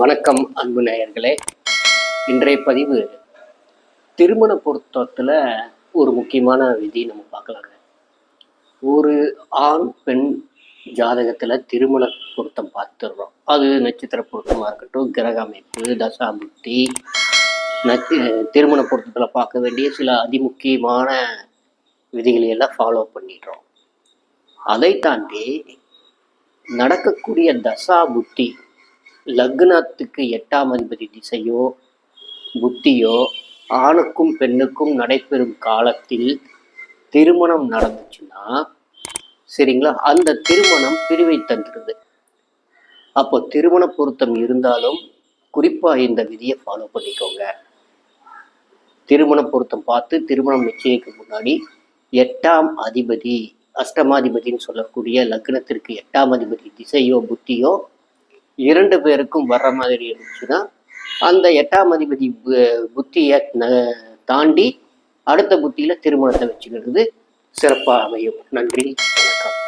வணக்கம் அன்பு நேயர்களே. இன்றைய பதிவு திருமண பொருத்தத்தில் ஒரு முக்கியமான விதி நம்ம பார்க்கலாங்க. ஒரு ஆண் பெண் ஜாதகத்தில் திருமண பொருத்தம் பார்த்துடுறோம். அது நட்சத்திர பொருத்தமாக இருக்கட்டும் கிரக அமைப்பு தசா புத்தி நட்ச திருமண பொருத்தத்தில் பார்க்க வேண்டிய சில அதிமுக்கியமான விதிகளை எல்லாம் ஃபாலோ பண்ணிடுறோம். அதை தாண்டி நடக்கக்கூடிய தசா புத்தி லக்னத்துக்கு எட்டாம் அதிபதி திசையோ புத்தியோ ஆணுக்கும் பெண்ணுக்கும் நடைபெறும் காலத்தில் திருமணம் நடந்துச்சுன்னா சரிங்களா? அந்த திருமணம் பிரிவை தந்துடுது. அப்போ திருமண பொருத்தம் இருந்தாலும் குறிப்பாக இந்த விதியை ஃபாலோ பண்ணிக்கோங்க. திருமண பொருத்தம் பார்த்து திருமணம் நிச்சயிக்க முன்னாடி எட்டாம் அதிபதி அஷ்டமாதிபதின்னு சொல்லக்கூடிய லக்னத்திற்கு எட்டாம் அதிபதி திசையோ புத்தியோ இரண்டு பேருக்கும் வர்ற மாதிரி இருந்துச்சுன்னா அந்த எட்டாம் அதிபதி புத்தியை ந- தாண்டி அடுத்த புத்தியில திருமணத்தை வச்சுக்கிறது சிறப்பாக அமையும். நன்றி வணக்கம்.